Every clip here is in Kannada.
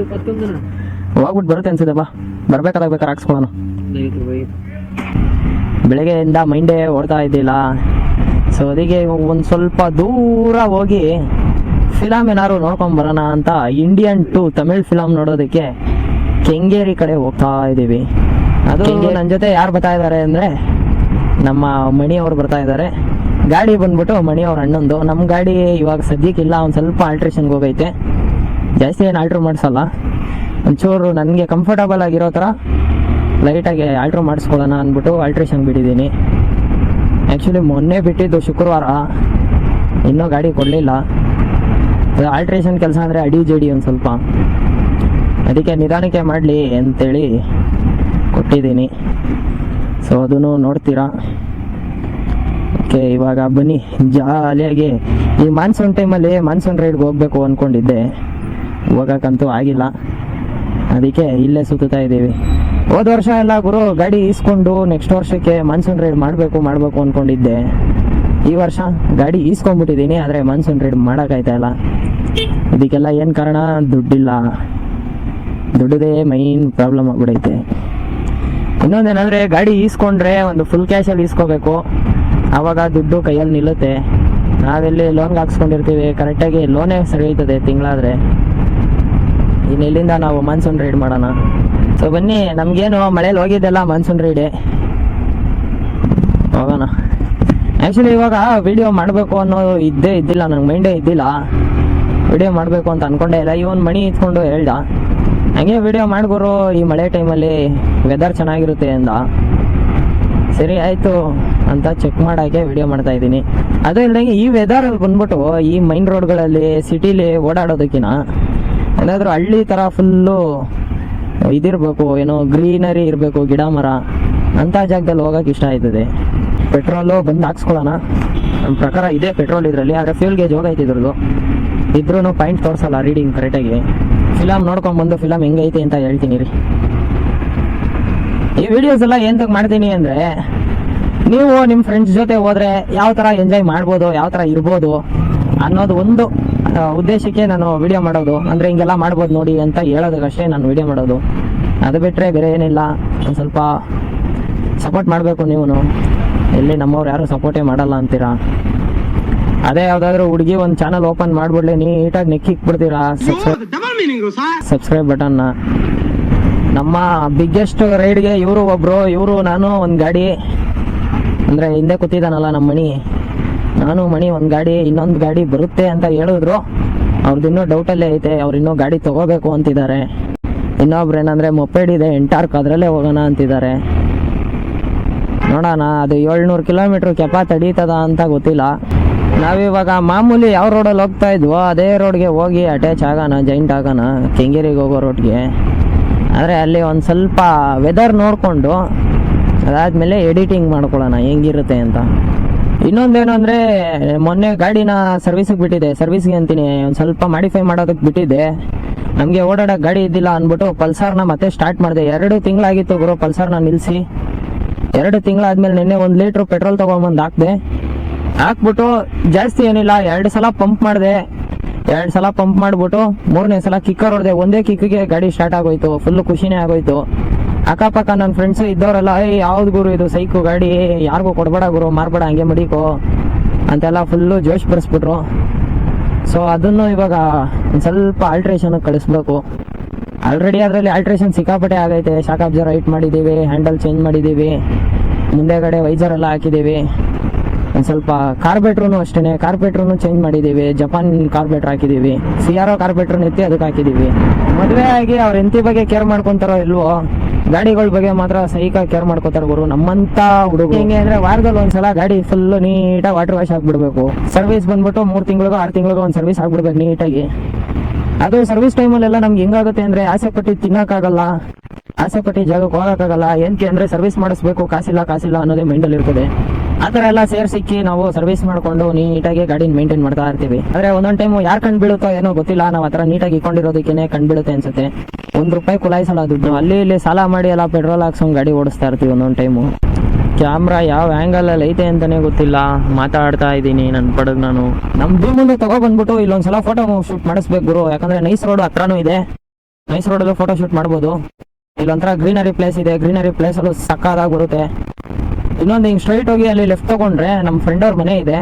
ಇಪ್ಪತ್ತೊಂದನ ಹೋಗ್ಬಿಟ್ಟು ಬರುತ್ತೆ ಅನ್ಸುತ್ತೆ ಬಾ. ಬರ್ಬೇಕಾದಾಗ ಬೇಕಾದ್ರೆ ಹಾಕ್ಸ್ಕೊಳ್ಳೋಣ ಬೆಳಗ್ಗೆಯಿಂದ ಮೈಂಡೇ ಓಡ್ತಾ ಇದ್ದಿಲ್ಲ. ಸೊ ಅದಕ್ಕೆ ಒಂದು ಸ್ವಲ್ಪ ದೂರ ಹೋಗಿ ಫಿಲಮ್ ಏನಾದ್ರು ನೋಡ್ಕೊಂಡ್ ಬರೋಣ ಅಂತ ಇಂಡಿಯನ್ ಟು ತಮಿಳ್ ಫಿಲಮ್ ನೋಡೋದಕ್ಕೆ ಕೆಂಗೇರಿ ಕಡೆ ಹೋಗ್ತಾ ಇದ್ದೀವಿ. ಅದು ನನ್ನ ಜೊತೆ ಯಾರು ಬರ್ತಾ ಇದ್ದಾರೆ ಅಂದರೆ ನಮ್ಮ ಮಣಿ ಅವರು ಬರ್ತಾ ಇದ್ದಾರೆ. ಗಾಡಿ ಬಂದ್ಬಿಟ್ಟು ಮಣಿ ಅವ್ರ ಅಣ್ಣಂದು. ನಮ್ಮ ಗಾಡಿ ಇವಾಗ ಸದ್ಯಕ್ಕಿಲ್ಲ, ಒಂದು ಸ್ವಲ್ಪ ಆಲ್ಟ್ರೇಷನ್ಗೆ ಹೋಗೈತೆ. ಜಾಸ್ತಿ ಏನು ಆಲ್ಟ್ರ್ ಮಾಡಿಸಲ್ಲ. ಒಂಚೂರು ನನಗೆ ಕಂಫರ್ಟಬಲ್ ಆಗಿರೋ ಥರ ಲೈಟಾಗಿ ಆಲ್ಟ್ರ್ ಮಾಡಿಸ್ಕೊಳ್ಳೋಣ ಅಂದ್ಬಿಟ್ಟು ಆಲ್ಟ್ರೇಷನ್ ಬಿಟ್ಟಿದ್ದೀನಿ. ಆ್ಯಕ್ಚುಲಿ ಮೊನ್ನೆ ಬಿಟ್ಟಿದ್ದು ಶುಕ್ರವಾರ. ಇನ್ನೂ ಗಾಡಿ ಕೊಡಲಿಲ್ಲ. ಆಲ್ಟ್ರೇಷನ್ ಕೆಲಸ ಅಂದರೆ ಅಡಿ ಜಡಿ ಒಂದು ಸ್ವಲ್ಪ. ಅದಕ್ಕೆ ನಿಧಾನಕ್ಕೆ ಮಾಡಲಿ ಅಂತೇಳಿ ಕೊಟ್ಟಿದ್ದೀನಿ. ಸೊ ಅದನ್ನು ನೋಡ್ತೀರಾ? ಓಕೆ ಇವಾಗ ಬನ್ನಿ ಜಾಲಿಯಾಗಿ. ಈ ಮಾನ್ಸೂನ್ ಟೈಮಲ್ಲಿ ಮಾನ್ಸೂನ್ ರೈಡ್ಗೆ ಹೋಗ್ಬೇಕು ಅಂದ್ಕೊಂಡಿದ್ದೆ ಹೋಗಕ್ಕಂತೂ ಆಗಿಲ್ಲ. ಅದಕ್ಕೆ ಇಲ್ಲೇ ಸುತ್ತಾ ಇದ್ದೀವಿ. ಹೋದ ವರ್ಷ ಎಲ್ಲ ಗುರು ಗಾಡಿ ಈಸ್ಕೊಂಡು ನೆಕ್ಸ್ಟ್ ವರ್ಷಕ್ಕೆ ಮಾನ್ಸೂನ್ ರೈಡ್ ಮಾಡಬೇಕು ಮಾಡಬೇಕು ಅಂದ್ಕೊಂಡಿದ್ದೆ ಈ ವರ್ಷ ಗಾಡಿ ಈಸ್ಕೊಂಡ್ಬಿಟ್ಟಿದ್ದೀನಿ, ಆದರೆ ಮಾನ್ಸೂನ್ ರೈಡ್ ಮಾಡೋಕ್ಕಾಯ್ತಾ ಇಲ್ಲ. ಇದಕ್ಕೆಲ್ಲ ಏನು ಕಾರಣ? ದುಡ್ಡಿಲ್ಲ. ದುಡ್ಡದೇ ಮೈನ್ ಪ್ರಾಬ್ಲಮ್ ಆಗ್ಬಿಡೈತೆ. ಇನ್ನೊಂದೇನಂದರೆ ಗಾಡಿ ಈಸ್ಕೊಂಡ್ರೆ ಒಂದು ಫುಲ್ ಕ್ಯಾಶಲ್ಲಿ ಈಸ್ಕೋಬೇಕು. ಆವಾಗ ದುಡ್ಡು ಕೈಯಲ್ಲಿ ನಿಲ್ಲುತ್ತೆ. ನಾವೆಲ್ಲಿ ಲೋನ್ಗೆ ಹಾಕ್ಸ್ಕೊಂಡಿರ್ತೀವಿ. ಕರೆಕ್ಟಾಗಿ ಲೋನೇ ಸರಿ ಹೋಯ್ತದೆ ತಿಂಗಳಾದ್ರೆ. ಇನ್ನು ಇಲ್ಲಿಂದ ನಾವು ಮಾನ್ಸೂನ್ ರೈಡ್ ಮಾಡೋಣ. ಸೊ ಬನ್ನಿ, ನಮಗೇನು ಮಳೇಲಿ ಹೋಗಿದ್ದೆಲ್ಲ ಮಾನ್ಸೂನ್ ರೈಡೆ ಹೋಗೋಣ. ಆ್ಯಕ್ಚುಲಿ ಇವಾಗ ವಿಡಿಯೋ ಮಾಡಬೇಕು ಅನ್ನೋ ಇದ್ದೇ ಇದ್ದಿಲ್ಲ, ನನಗೆ ಮೈಂಡೇ ಇದ್ದಿಲ್ಲ. ವಿಡಿಯೋ ಮಾಡಬೇಕು ಅಂತ ಅನ್ಕೊಂಡೆ ಇಲ್ಲ. ಇವನ್ ಮಣಿ ಇಟ್ಕೊಂಡು ಹೇಳ್ದ. ಹಂಗೆ ವಿಡಿಯೋ ಮಾಡ್ಗುರು ಈ ಮಳೆ ಟೈಮಲ್ಲಿ ವೆದರ್ ಚೆನ್ನಾಗಿರುತ್ತೆ ಅಂದ. ಸರಿ ಆಯ್ತು ಅಂತ ಚೆಕ್ ಮಾಡಾಕೆ ವಿಡಿಯೋ ಮಾಡ್ತಾ ಇದ್ದೀನಿ. ಅದು ಇಲ್ದಂಗೆ ಈ ವೆದರಲ್ಲಿ ಬಂದ್ಬಿಟ್ಟು ಈ ಮೈನ್ ರೋಡ್ಗಳಲ್ಲಿ ಸಿಟಿಲಿ ಓಡಾಡೋದಕ್ಕಿನ ಏನಾದರೂ ಹಳ್ಳಿ ಥರ ಫುಲ್ಲು ಇದಿರಬೇಕು, ಏನೋ ಗ್ರೀನರಿ ಇರಬೇಕು, ಗಿಡ ಮರ ಅಂಥ ಜಾಗದಲ್ಲಿ ಹೋಗೋಕೆ ಇಷ್ಟ ಆಯ್ತದೆ. ಪೆಟ್ರೋಲು ಬಂದು ಹಾಕ್ಸ್ಕೊಳ್ಳೋಣ. ನಮ್ಮ ಪ್ರಕಾರ ಇದೆ ಪೆಟ್ರೋಲ್ ಇದರಲ್ಲಿ, ಆದರೆ ಫ್ಯೂಲ್ ಗೇಜ್ ಹೋಗೈತೆ ಇದ್ರದ್ದು. ಇದ್ರೂ ಪಾಯಿಂಟ್ ತೋರಿಸಲ್ಲ ರೀಡಿಂಗ್ ಕರೆಕ್ಟಾಗಿ ಫಿಲಮ್ ನೋಡ್ಕೊಂಬಂದು ಫಿಲಮ್ ಹೆಂಗೈತೆ ಅಂತ ಹೇಳ್ತೀನಿ ರೀ. ಈ ವಿಡಿಯೋಸ್ ಎಲ್ಲ ಏಂತಕ್ ಮಾಡ್ತೀನಿ ಅಂದ್ರೆ ನೀವು ನಿಮ್ಮ ಫ್ರೆಂಡ್ಸ್ ಜೊತೆ ಹೋದ್ರೆ ಯಾವ ತರ ಎಂಜಾಯ್ ಮಾಡ್ಬೋದು ಯಾವ ತರ ಇರ್ಬೋದು ಅನ್ನೋದು ಒಂದು ಉದ್ದೇಶಕ್ಕೆ ನಾನು ವಿಡಿಯೋ ಮಾಡೋದು. ಅಂದ್ರೆ ಹಿಂಗೆಲ್ಲ ಮಾಡ್ಬೋದು ನೋಡಿ ಅಂತ ಹೇಳೋದಕ್ಕಷ್ಟೇ ನಾನು ವಿಡಿಯೋ ಮಾಡೋದು. ಅದು ಬಿಟ್ರೆ ಬೇರೆ ಏನಿಲ್ಲ. ಒಂದು ಸ್ವಲ್ಪ ಸಪೋರ್ಟ್ ಮಾಡಬೇಕು ನೀವು ಎಲ್ಲಿ ನಮ್ಮವ್ರು ಯಾರು ಸಪೋರ್ಟೇ ಮಾಡಲ್ಲ ಅಂತೀರಾ? ಅದೇ ಯಾವ್ದಾದ್ರು ಹುಡುಗಿ ಒಂದು ಚಾನಲ್ ಓಪನ್ ಮಾಡ್ಬಿಡ್ಲಿ ನೀಟಾಗಿ ನೆಕ್ಕಿಕ್ ಬಿಡ್ತೀರಾ ಸಬ್ಸ್ಕ್ರೈಬ್ ಬಟನ್ನ ನಮ್ಮ ಬಿಗ್ಗೆಸ್ಟ್ ರೈಡ್ಗೆ ಇವರು ಒಬ್ರು, ಇವರು ನಾನು ಒಂದು ಗಾಡಿ, ಅಂದರೆ ಹಿಂದೆ ಕೂತಿದ್ದಾನಲ್ಲ ನಮ್ಮ ಮಣಿ. ನಾನು ಮಣಿ ಒಂದು ಗಾಡಿ, ಇನ್ನೊಂದು ಗಾಡಿ ಬರುತ್ತೆ ಅಂತ ಹೇಳಿದ್ರು. ಅವ್ರದ್ದು ಇನ್ನೂ ಡೌಟಲ್ಲೇ ಐತೆ, ಅವ್ರು ಇನ್ನೂ ಗಾಡಿ ತಗೋಬೇಕು ಅಂತಿದ್ದಾರೆ. ಇನ್ನೊಬ್ರು ಏನಂದರೆ ಮೊಪೆಡ್ ಇದೆ ಎಂಟಾರ್ಕ್ ಅದರಲ್ಲೇ ಹೋಗೋಣ ಅಂತಿದ್ದಾರೆ. ನೋಡೋಣ, ಅದು ಏಳ್ನೂರು ಕಿಲೋಮೀಟ್ರ್ ಕೆಪ ತಡೀತದ ಅಂತ ಗೊತ್ತಿಲ್ಲ. ನಾವಿವಾಗ ಮಾಮೂಲಿ ಯಾವ ರೋಡಲ್ಲಿ ಹೋಗ್ತಾ ಇದ್ವೋ, ಅದೇ ರೋಡ್ಗೆ ಹೋಗಿ ಅಟ್ಯಾಚ್ ಆಗೋಣ ಜೈಂಟ್ ಆಗೋಣ, ಕೆಂಗೇರಿಗೆ ಹೋಗೋ ರೋಡ್ಗೆ ಆದರೆ ಅಲ್ಲಿ ಒಂದು ಸ್ವಲ್ಪ ವೆದರ್ ನೋಡಿಕೊಂಡು ಅದಾದಮೇಲೆ ಎಡಿಟಿಂಗ್ ಮಾಡ್ಕೊಳ್ಳೋಣ, ಹೆಂಗಿರುತ್ತೆ ಅಂತ. ಇನ್ನೊಂದೇನು ಅಂದರೆ, ಮೊನ್ನೆ ಗಾಡಿನ ಸರ್ವಿಸಿಗೆ ಬಿಟ್ಟಿದೆ ಸರ್ವಿಸ್ಗೆ ಅಂತೀನಿ, ಒಂದು ಸ್ವಲ್ಪ ಮಾಡಿಫೈ ಮಾಡೋದಕ್ಕೆ ಬಿಟ್ಟಿದ್ದೆ. ನಮಗೆ ಓಡಾಡೋಕೆ ಗಾಡಿ ಇದ್ದಿಲ್ಲ ಅಂದ್ಬಿಟ್ಟು ಪಲ್ಸರ್ನ ಮತ್ತೆ ಸ್ಟಾರ್ಟ್ ಮಾಡಿದೆ. ಎರಡು ತಿಂಗಳಾಗಿತ್ತು ಗುರು ಪಲ್ಸರ್ನ ನಿಲ್ಲಿಸಿ ಎರಡು ತಿಂಗಳಾದ್ಮೇಲೆ ನಿನ್ನೆ ಒಂದು ಲೀಟ್ರ್ ಪೆಟ್ರೋಲ್ ತೊಗೊಂಬಂದು ಹಾಕಿದೆ. ಹಾಕ್ಬಿಟ್ಟು ಜಾಸ್ತಿ ಏನಿಲ್ಲ, ಎರಡು ಸಲ ಪಂಪ್ ಮಾಡಿದೆ. ಎರಡು ಸಲ ಪಂಪ್ ಮಾಡ್ಬಿಟ್ಟು ಮೂರನೇ ಸಲ ಕಿಕ್ಕರ್ ಹೊಡೆದೆ. ಒಂದೇ ಕಿಕ್ಕಿಗೆ ಗಾಡಿ ಸ್ಟಾರ್ಟ್ ಆಗೋಯ್ತು. ಫುಲ್ ಖುಷಿನೇ ಆಗೋಯ್ತು. ಅಕ್ಕಪಕ್ಕ ನನ್ನ ಫ್ರೆಂಡ್ಸ್ ಇದ್ದವರೆಲ್ಲ ಏ ಯಾವ್ದು ಗುರು ಇದು? ಸೈಕು, ಗಾಡಿ, ಯಾರಿಗೂ ಕೊಡ್ಬೇಡ ಗುರು. ಮಾರ್ಬೇಡ, ಹಂಗೆ ಮಡಿಕೋ. ಅಂತೆಲ್ಲ ಫುಲ್ಲು ಜೋಶ್ ಬರ್ಸ್ಬಿಟ್ರು. ಸೊ ಅದನ್ನು ಇವಾಗ ಒಂದು ಸ್ವಲ್ಪ ಆಲ್ಟ್ರೇಷನ್ ಕಳಿಸ್ಬೇಕು. ಆಲ್ರೆಡಿ ಅದರಲ್ಲಿ ಆಲ್ಟ್ರೇಷನ್ ಸಿಕ್ಕಾಪಟ್ಟೆ ಆಗೈತೆ. ಶಾಕ್ ಅಬ್ಸರ್ ಹೈಟ್ ಮಾಡಿದ್ದೀವಿ ಹ್ಯಾಂಡಲ್ ಚೇಂಜ್ ಮಾಡಿದ್ದೀವಿ. ಮುಂದೆಗಡೆ ವೈಜರ್ ಎಲ್ಲ ಹಾಕಿದ್ದೀವಿ. ಒಂದು ಸ್ವಲ್ಪ ಕಾರ್ಬೇಟ್ರೂ ಅಷ್ಟೇ ಕಾರ್ಪೆಟ್ರೂ ಚೇಂಜ್ ಮಾಡಿದ್ದೀವಿ. ಜಪಾನ್ ಕಾರ್ಬೇಟ್ರ್ ಹಾಕಿದ್ದೀವಿ. ಸಿ ಆರ್ ಒ ಕಾರ್ಪೆಟ್ರ್ ಎತ್ತಿ ಅದಕ್ಕೆ ಹಾಕಿದ್ದೀವಿ. ಮದುವೆ ಆಗಿ ಅವ್ರ ಎಂತಿ ಬಗ್ಗೆ ಕೇರ್ ಮಾಡ್ಕೊಂತಾರೋ ಇಲ್ವೋ, ಗಾಡಿಗಳ ಬಗ್ಗೆ ಮಾತ್ರ ಸೈಕ ಕೇರ್ ಮಾಡ್ಕೋತಾರೆ ಗುರು. ನಮ್ಮಂತ ಹುಡುಗ ಹೆಂಗೆ ಅಂದ್ರೆ ವಾರದಲ್ಲಿ ಒಂದ್ಸಲ ಗಾಡಿ ಫುಲ್ ನೀಟಾಗಿ ವಾಟರ್ ವಾಶ್ ಆಗ್ಬಿಡ್ಬೇಕು. ಸರ್ವಿಸ್ ಬಂದ್ಬಿಟ್ಟು ಮೂರ್ ತಿಂಗಳಿಗೂ, ಆರು ತಿಂಗಳಿಗೋ ಒಂದು ಸರ್ವಿಸ್ ಆಗ್ಬಿಡ್ಬೇಕು ನೀಟಾಗಿ. ಅದು ಸರ್ವಿಸ್ ಟೈಮಲ್ಲೆಲ್ಲ ನಮ್ಗೆ ಹೆಂಗಾಗುತ್ತೆ ಅಂದ್ರೆ ಆಸೆ ಪಟ್ಟಿ ತಿನ್ನಕ್ಕಾಗಲ್ಲ. ಆಸೆ ಪಟ್ಟಿ ಜಾಗಕ್ಕೆ ಹೋಗಕ್ಕಾಗಲ್ಲ. ಏನಕ್ಕೆ ಅಂದ್ರೆ ಸರ್ವಿಸ್ ಮಾಡಿಸ್ಬೇಕು, ಕಾಸಿಲ್ಲ ಕಾಸಿಲ್ಲ ಅನ್ನೋದೇ ಮೈಂಡಲ್ಲಿ ಇರ್ತದೆ. ಆ ಥರ ಎಲ್ಲ ಸೇರ್ಸಿಕ್ಕಿ ನಾವು ಸರ್ವಿಸ್ ಮಾಡ್ಕೊಂಡು ನೀಟಾಗಿ ಗಾಡಿನ ಮೇಂಟೈನ್ ಮಾಡ್ತಾ ಇರ್ತೀವಿ. ಆದ್ರೆ ಒಂದೊಂದ್ ಟೈಮ್ ಯಾರು ಕಂಡು ಬೀಳುತ್ತೋ ಏನೋ ಗೊತ್ತಿಲ್ಲ, ನಾವು ಆ ಥರ ನೀಟಾಗಿ ಇಟ್ಕೊಂಡಿರೋದಕ್ಕೇನೆ ಕಂಡು ಬೀಳುತ್ತೆ ಅನ್ಸುತ್ತೆ. ಒಂದ್ ರೂಪಾಯಿ ಕುಲಾಯಿಸಲ್ಲ ದುಡ್ಡು. ಅಲ್ಲಿ ಇಲ್ಲಿ ಸಾಲ ಮಾಡಿ ಎಲ್ಲ ಪೆಟ್ರೋಲ್ ಹಾಕ್ಸೋಂಗ್ ಗಾಡಿ ಓಡಿಸ್ತಾ ಇರ್ತೀವಿ ಒಂದೊಂದ್ ಟೈಮು ಕ್ಯಾಮ್ರಾ ಯಾವ ಆ್ಯಂಗಲಲ್ಲಿ ಐತೆ ಅಂತಲೇ ಗೊತ್ತಿಲ್ಲ. ಮಾತಾಡ್ತಾ ಇದ್ದೀನಿ ನನ್ನ ಪಡಗ್ ನಾನು. ನಮ್ಮ ಮುಂದೆ ತಗೊಬಂದ್ಬಿಟ್ಟು ಇಲ್ಲೊಂದ್ಸಲ ಫೋಟೋ ಶೂಟ್ ಮಾಡಿಸ್ಬೇಕು ಗುರು. ಯಾಕಂದರೆ ನೈಸ್ ರೋಡ್ ಹತ್ರನೂ ಇದೆ. ನೈಸ್ ರೋಡಲ್ಲೂ ಫೋಟೋ ಶೂಟ್ ಮಾಡ್ಬೋದು. ಇಲ್ಲೊಂಥರ ಗ್ರೀನರಿ ಪ್ಲೇಸ್ ಇದೆ. ಗ್ರೀನರಿ ಪ್ಲೇಸಲ್ಲೂ ಸಕ್ಕದಾಗಿ ಬರುತ್ತೆ. ಇನ್ನೊಂದು ಹಿಂಗೆ ಸ್ಟ್ರೈಟ್ ಹೋಗಿ ಅಲ್ಲಿ ಲೆಫ್ಟ್ ತಗೊಂಡ್ರೆ ನಮ್ಮ ಫ್ರೆಂಡ್ ಅವ್ರ ಮನೆ ಇದೆ.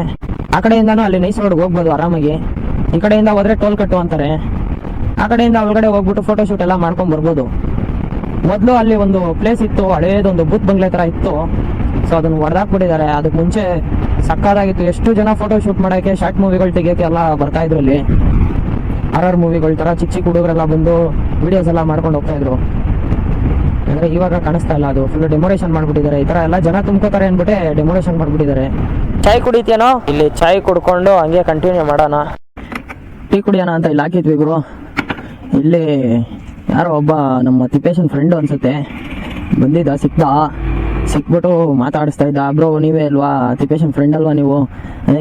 ಆ ಕಡೆಯಿಂದನೂ ಅಲ್ಲಿ ನೈಸ್ ರೋಡ್ಗೆ ಹೋಗ್ಬೋದು ಆರಾಮಾಗಿ. ಈ ಕಡೆಯಿಂದ ಹೋದ್ರೆ ಟೋಲ್ ಕಟ್ಟು ಅಂತಾರೆ. ಆ ಕಡೆಯಿಂದ ಒಳಗಡೆ ಹೋಗ್ಬಿಟ್ಟು ಫೋಟೋ ಶೂಟ್ ಎಲ್ಲ ಮಾಡ್ಕೊಂಡ್ ಬರ್ಬೋದು. ಮೊದಲು ಅಲ್ಲಿ ಒಂದು ಪ್ಲೇಸ್ ಇತ್ತು, ಹಳೇದೊಂದು ಬೂತ್ ಬಂಗ್ಲೆ ಥರ ಇತ್ತು. ಸೊ ಅದನ್ನು ಹೊಡೆದಾಕ್ಬಿಟ್ಟಿದ್ದಾರೆ ಅದಕ್ಕೆ ಮುಂಚೆ ಸಕ್ಕದಾಗಿತ್ತು ಎಷ್ಟು ಜನ ಫೋಟೋ ಶೂಟ್ ಮಾಡೋಕ್ಕೆ ಶಾರ್ಟ್ ಮೂವಿಗಳು ತೆಗಿಯೋಕ್ಕೆ ಎಲ್ಲ ಬರ್ತಾ ಇದ್ರು ಅಲ್ಲಿ. ಆರ್ ಆರ್ ಮೂವಿಗಳ ಥರ ಚಿಕ್ಕ ಚಿಕ್ಕ ಹುಡುಗರೆಲ್ಲ ಬಂದು ವಿಡಿಯೋಸ್ ಎಲ್ಲ ಮಾಡ್ಕೊಂಡು ಹೋಗ್ತಾ ಇದ್ರು. ಅಂದ್ರೆ ಇವಾಗ ಕಾಣಿಸ್ತಾ ಇಲ್ಲ ಅದು. ಫುಲ್ ಡೆಮೋರೇಷನ್ ಮಾಡ್ಬಿಟ್ಟಿದ್ದಾರೆ. ಈ ತರ ಎಲ್ಲ ಜನ ತುಂಬ್ಕೋತಾರೆ ಅನ್ಬಿಟ್ಟೆ ಡೆಮೋರೇಷನ್ ಮಾಡ್ಬಿಟ್ಟಿದ್ದಾರೆ. ಚಾಯ್ ಕುಡಿತೇನೋ ಇಲ್ಲಿ ಚಾಯ್ ಕುಡ್ಕೊಂಡು ಹಂಗೆ ಕಂಟಿನ್ಯೂ ಮಾಡೋಣ. ಟೀ ಕುಡಿಯೋಣ ಅಂತ ಇಲ್ಲಿ ಹಾಕಿದ್ವಿ ಗುರು. ಇಲ್ಲಿ ಯಾರೋ ಒಬ್ಬ ನಮ್ಮ ತಿಪ್ಪೇಶನ್ ಫ್ರೆಂಡ್ ಅನ್ಸುತ್ತೆ. ಬಂದಿದ್ದ ಸಿಕ್ತ ಸಿಕ್ಬಿಟ್ಟು ಮಾತಾಡಿಸ್ತಾ ಇದ್ದ. ಬ್ರೋ ನೀವೇ ಅಲ್ವಾ? ತಿಪೇಶನ್ ಫ್ರೆಂಡ್ ಅಲ್ವಾ ನೀವು?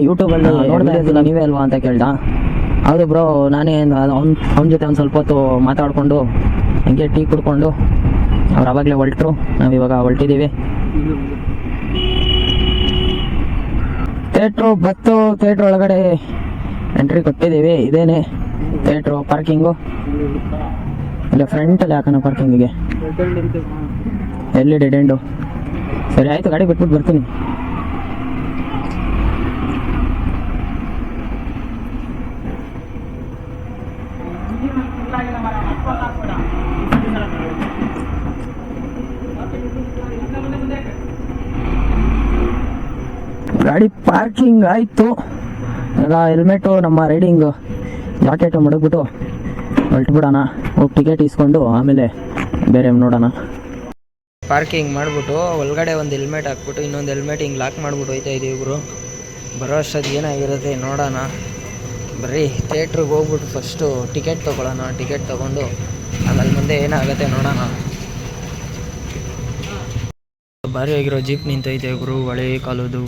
ಯೂಟ್ಯೂಬಲ್ಲಿ ನೋಡ್ತಾ ಇದ್ದಿಲ್ಲ ನೀವೇ ಅಲ್ವಾ ಅಂತ ಕೇಳ್ದ. ಹೌದು ಬ್ರೋ ನಾನೇ ಅವ್ನ ಅವ್ನ ಜೊತೆ ಒಂದು ಸ್ವಲ್ಪ ಹೊತ್ತು ಮಾತಾಡ್ಕೊಂಡು ಹಂಗೆ ಟೀ ಕುಡ್ಕೊಂಡು ಅವ್ರು ಅವಾಗಲೇ ಹೊಲ್ಟ್ರು ನಾವಿವಾಗ ಹೊಲ್ಟಿದ್ದೀವಿ ಥಿಯೇಟ್ರು ಬತ್ತು, ಥಿಯೇಟ್ರ್ ಒಳಗಡೆ ಎಂಟ್ರಿ ಕೊಟ್ಟಿದ್ದೀವಿ. ಇದೇನೆ ಥಿಯೇಟ್ರು ಪಾರ್ಕಿಂಗು. ಇಲ್ಲ ಫ್ರಂಟಲ್ಲಿ ಹಾಕೋಣ ಪಾರ್ಕಿಂಗಿಗೆ ಎಲ್ಲಿ ಡೆಡ್ ಎಂಡು ಸರಿ, ಆಯ್ತು, ಗಾಡಿ ಬಿಟ್ಬಿಟ್ಟು ಬರ್ತೀನಿ. ಗಾಡಿ ಪಾರ್ಕಿಂಗ್ ಆಯ್ತು. ಎಲ್ಲ ಹೆಲ್ಮೆಟು ನಮ್ಮ ರೈಡಿಂಗ್ ಜಾಕೆಟು ಮಡಗ್ಬಿಟ್ಟು ಹೊರಟ್ಬಿಡೋಣ. ಹೋಗಿ ಟಿಕೆಟ್ ಇಸ್ಕೊಂಡು ಆಮೇಲೆ ಬೇರೆ ನೋಡೋಣ. ಪಾರ್ಕಿಂಗ್ ಮಾಡಿಬಿಟ್ಟು ಒಳಗಡೆ ಒಂದು ಹೆಲ್ಮೆಟ್ ಹಾಕ್ಬಿಟ್ಟು, ಇನ್ನೊಂದು ಹೆಲ್ಮೆಟ್ ಹಿಂಗೆ ಲಾಕ್ ಮಾಡ್ಬಿಟ್ಟು ಹೋಯ್ತಾ ಇದ್ದೀವಿ ಇಬ್ಬರು ಬರೋ ಅಷ್ಟೊತ್ತು ಏನಾಗಿರುತ್ತೆ ನೋಡೋಣ. ಬರೀ ಥಿಯೇಟ್ರಿಗೆ ಹೋಗ್ಬಿಟ್ಟು ಫಸ್ಟು ಟಿಕೆಟ್ ತೊಗೊಳ್ಳೋಣ. ಟಿಕೆಟ್ ತೊಗೊಂಡು ಆಮೇಲೆ ಮುಂದೆ ಏನಾಗುತ್ತೆ ನೋಡೋಣ. ಭಾರಿ ಆಗಿರೋ ಜೀಪ್ ನಿಂತೈತೆ ಇಬ್ಬರು ಹಳೆ ಕಾಲದ್ದು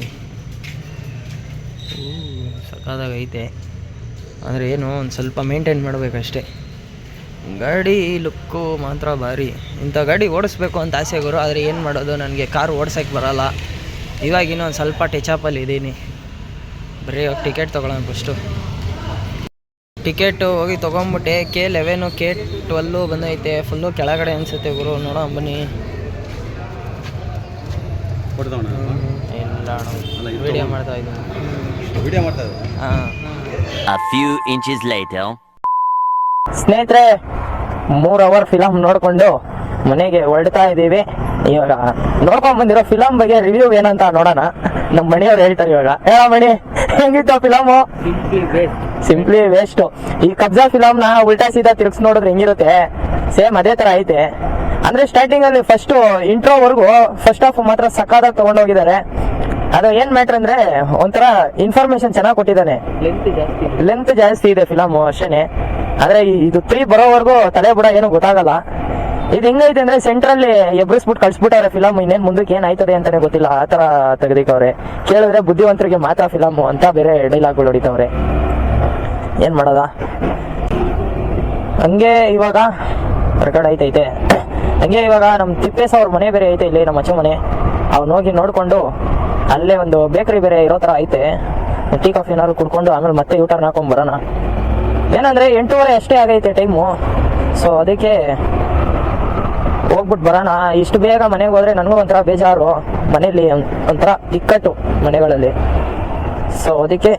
ಸಕ್ಕದಾಗೈತೆ ಅಂದರೆ ಏನು ಒಂದು ಸ್ವಲ್ಪ ಮೇಂಟೈನ್ ಮಾಡಬೇಕಷ್ಟೇ. ಗಾಡಿ ಲುಕ್ಕು ಮಾತ್ರ ಭಾರಿ. ಇಂಥ ಗಾಡಿ ಓಡಿಸ್ಬೇಕು ಅಂತ ಆಸೆ ಗುರು ಆದರೆ ಏನು ಮಾಡೋದು ನನಗೆ ಕಾರ್ ಓಡ್ಸೋಕ್ಕೆ ಬರಲ್ಲ. ಇವಾಗ ಒಂದು ಸ್ವಲ್ಪ ಟಚಪಲ್ಲಿ ಇದ್ದೀನಿ. ಬರೀ ಇವಾಗ ಟಿಕೆಟ್ ತೊಗೊಳ್ಳೋಣ ಫಸ್ಟು ಟಿಕೆಟು ಹೋಗಿ ತೊಗೊಂಬಿಟ್ಟೆ ಕೆ ಲೆವೆನು ಕೆ ಟ್ವೆಲ್ಲು ಬಂದೈತೆ. ಫುಲ್ಲು ಕೆಳಗಡೆ ಅನಿಸುತ್ತೆ ಗುರು ನೋಡೋಣ ಬನ್ನಿ. ಇಲ್ಲ ವಿಡಿಯೋ ಮಾಡ್ತಾ ಇದ್ದೀನಿ. ವಿಡಿಯೋ ಮಾಡ್ತಾ A few inches later. ಸ್ನೇಹಿತರೆ ಮೂರ್ ಅವರ್ ಫಿಲಂ ನೋಡ್ಕೊಂಡು ಮನೆಗೆ ಹೊರಡ್ತಾ ಇದ್ದೀವಿ. ಇವಾಗ ನೋಡ್ಕೊಂಡ್ ಬಂದಿರೋ ಫಿಲಂ ಬಗ್ಗೆ ರಿವ್ಯೂ ಏನಂತ ನೋಡೋಣ. ನಮ್ಮ ಮಣಿಯವ್ರು ಹೇಳ್ತಾರೆ ಇವಾಗ. ಹೇಳ ಮಣಿ ಹೆಂಗಿತ್ತು ಫಿಲಮು ಸಿಂಪ್ಲಿ ವೇಸ್ಟ್ ಈ ಕಬ್ಜಾ ಫಿಲಮ್ನ ಉಲ್ಟಾ ಸೀದಾ ತಿರ್ಗ್ಸ್ ನೋಡಿದ್ರೆ ಹೆಂಗಿರುತ್ತೆ? ಸೇಮ್ ಅದೇ ತರ ಐತೆ. ಅಂದ್ರೆ ಸ್ಟಾರ್ಟಿಂಗ್ ಅಲ್ಲಿ ಫಸ್ಟ್ ಇಂಟ್ರೋ ವರ್ಗು ಫಸ್ಟ್ ಆಫ್ ಮಾತ್ರ ಸಕ್ಕದಾಗಿ ತಗೊಂಡೋಗಿದ್ದಾರೆ. ಅದು ಏನ್ ಮ್ಯಾಟ್ರ್ ಅಂದ್ರೆ ಒಂಥರ ಇನ್ಫಾರ್ಮೇಶನ್ ಚೆನ್ನಾಗಿ ಕೊಟ್ಟಿದ್ದಾನೆ. ಲೆಂತ್ ಜಾಸ್ತಿ ಇದೆ. ಫಿಲಮ್ ಅಷ್ಟೇನೆ. ಆದ್ರೆ ಇದು ತ್ರೀ ಬರೋವರೆಗೂ ತಲೆ ಬುಡ ಏನು ಗೊತ್ತಾಗಲ್ಲ. ಇದು ಹೆಂಗೈತೆ ಅಂದ್ರೆ ಸೆಂಟ್ರಲ್ಲಿ ಎಬ್ರಿಸ್ಬಿಟ್ಟು ಕಳ್ಸ್ಬಿಟ್ಟಾರೆ ಫಿಲಮ್ ಇನ್ನೇನ್ ಮುಂದಕ್ಕೆ ಏನಾಯ್ತದೆ ಅಂತಾನೆ ಗೊತ್ತಿಲ್ಲ. ಆ ತರ ತೆಗೆದಿಕ್ಕವ್ರೆ. ಕೇಳಿದ್ರೆ ಬುದ್ಧಿವಂತರಿಗೆ ಮಾತ್ರ ಫಿಲಮ್ ಅಂತ ಬೇರೆ ಡೈಲಾಗ್ಗಳು ಹೊಡಿತವ್ರೆ. ಏನ್ ಮಾಡೋದ? ಹಂಗೆ ಇವಾಗ ರೆಕಾರ್ಡ್ ಐತೈತೆ ಹಂಗೆ ಇವಾಗ ನಮ್ ತಿಪ್ಪೇಸ್ ಅವ್ರ ಮನೆ ಬೇರೆ ಐತೆ ಇಲ್ಲಿ ನಮ್ಮ ಅಚ್ಚ ಮನೆ ಅವ್ನ ಹೋಗಿ ನೋಡ್ಕೊಂಡು ಅಲ್ಲೇ ಒಂದು ಬೇಕರಿ ಬೇರೆ ಇರೋ ತರ ಐತೆ. ಟೀ ಕಾಫಿ ಏನಾದ್ರು ಕುಡ್ಕೊಂಡು ಆಮೇಲೆ ಮತ್ತೆ ಯೂಟರ್ನ್ ಹಾಕೊಂಡ್ ಬರೋಣ. ಏನಂದ್ರೆ ಎಂಟೂವರೆ ಅಷ್ಟೇ ಆಗೈತೆ ಟೈಮು ಸೊ ಅದಕ್ಕೆ ಹೋಗ್ಬಿಟ್ಟು ಬರೋಣ. ಇಷ್ಟು ಬೇಗ ಮನೆಗೆ ಹೋದ್ರೆ ನನಗೂ ಒಂಥರ ಬೇಜಾರು. ಮನೇಲಿ ಒಂಥರ ಇಕ್ಕಟ್ಟು ಮನೆಗಳಲ್ಲಿ. ಸೊ ಅದಕ್ಕೆ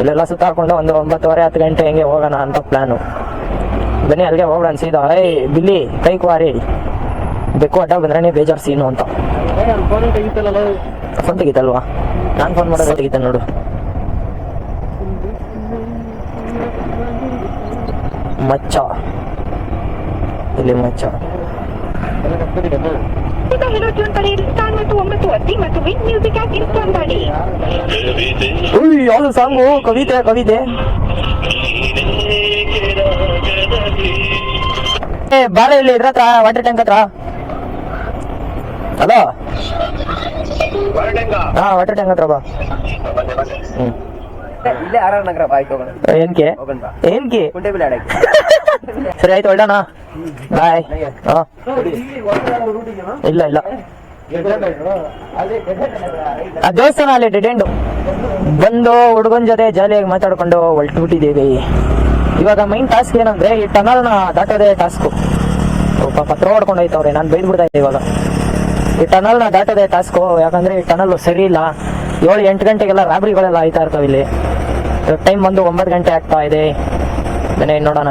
ಇಲ್ಲೆಲ್ಲ ಸುತ್ತಾಡ್ಕೊಂಡು ಒಂದು ಒಂಬತ್ತುವರೆ, ಹತ್ತು ಗಂಟೆ ಹೆಂಗೆ ಹೋಗೋಣ ಅಂತ ಪ್ಲಾನು ಬನ್ನಿ, ಅಲ್ಲಿಗೆ ಹೋಗೋಣ ಸೀದಾ. ಏಯ್, ಬಿಲ್ಲಿ, ಕೈ ಕ್ವಾರಿ. ಬೆಕ್ಕು ಅಡ್ಡ ಬಂದ್ರೆ ಬೇಜಾರು ಸೀನು ಅಂತ. ಫೋನ್ ತೆಗಿತಲ್ವಾ? ನಾನು ಫೋನ್ ಮಾಡೋದು ತೆಗಿತಾನೆ ನೋಡು. ಮಚ್ಚ. ಇಲ್ಲಿ ಮಚ್ಚ. ಈಗ ಮತ್ತು ಸಾಂಗು? ಕವಿತೆ ಕವಿತೆ. ಏ ಬಾರ ಇಲ್ಲಿ ಇದ್ರ ಹತ್ರ? ವಾಟರ್ ಟ್ಯಾಂಕ್ ಹತ್ರ? ಹಲೋ ಹಾ ವಾಟರ್ ಟ್ಯಾಂಕ್ ಹತ್ರ ಬಾ. ಹ್ಮ್. ಇಲ್ಲೇ ಆರ್ ಆರ್ ನಗರ ಬಾಯ್ತು ಹೋಗೋಣ. ಏನ್ಕೆ ಹೋಗೋಣ ಬಾ. ಏನ್ಕೆ ಕುಂಟೆ ಬಿಲ್ ಆಡಕ್ಕೆ. ಸರಿ ಆಯ್ತು ಹೊರಡೋಣ. ಬಾಯ್. ಹಾ. ಇಲ್ಲ ಇಲ್ಲ ಆ ದೇವಸ್ಥಾನ ಅಲ್ಲಿ ಡಿಡೆಂಡು ಬಂದು ಹುಡುಗನ ಜೊತೆ ಜಾಲಿಯಾಗಿ ಮಾತಾಡ್ಕೊಂಡು ಹೊಲ್ಟ್ಬಿಟ್ಟಿದ್ದೀವಿ. ಇವಾಗ ಮೈನ್ ಟಾಸ್ಕ್ ಏನಂದ್ರೆ ಈ ಟನಲ್ನ ದಾಟೋದೇ ಟಾಸ್ಕು ಪಾಪ ಪತ್ರ ಹೊಡ್ಕೊಂಡು ಹೋಯ್ತವ್ರೆ ನಾನು ಬೈದ್ಬಿಡ್ತಾ ಇದ್ದೆ ಇವಾಗ. ಈ ಟನಲ್ನ ದಾಟದೆ ಟಾಸ್ಕು, ಯಾಕಂದ್ರೆ ಈ ಟನಲ್ ಸರಿ ಇಲ್ಲ. ಏಳು, ಎಂಟು ಗಂಟೆಗೆಲ್ಲ ರಾಬ್ರಿಗಳೆಲ್ಲ ಆಯ್ತಾ ಇರ್ತಾವ ಇಲ್ಲಿ. ಟೈಮ್ ಬಂದು ಒಂಬತ್ತು ಗಂಟೆ ಆಗ್ತಾ ಇದೆ. ನೋಡೋಣ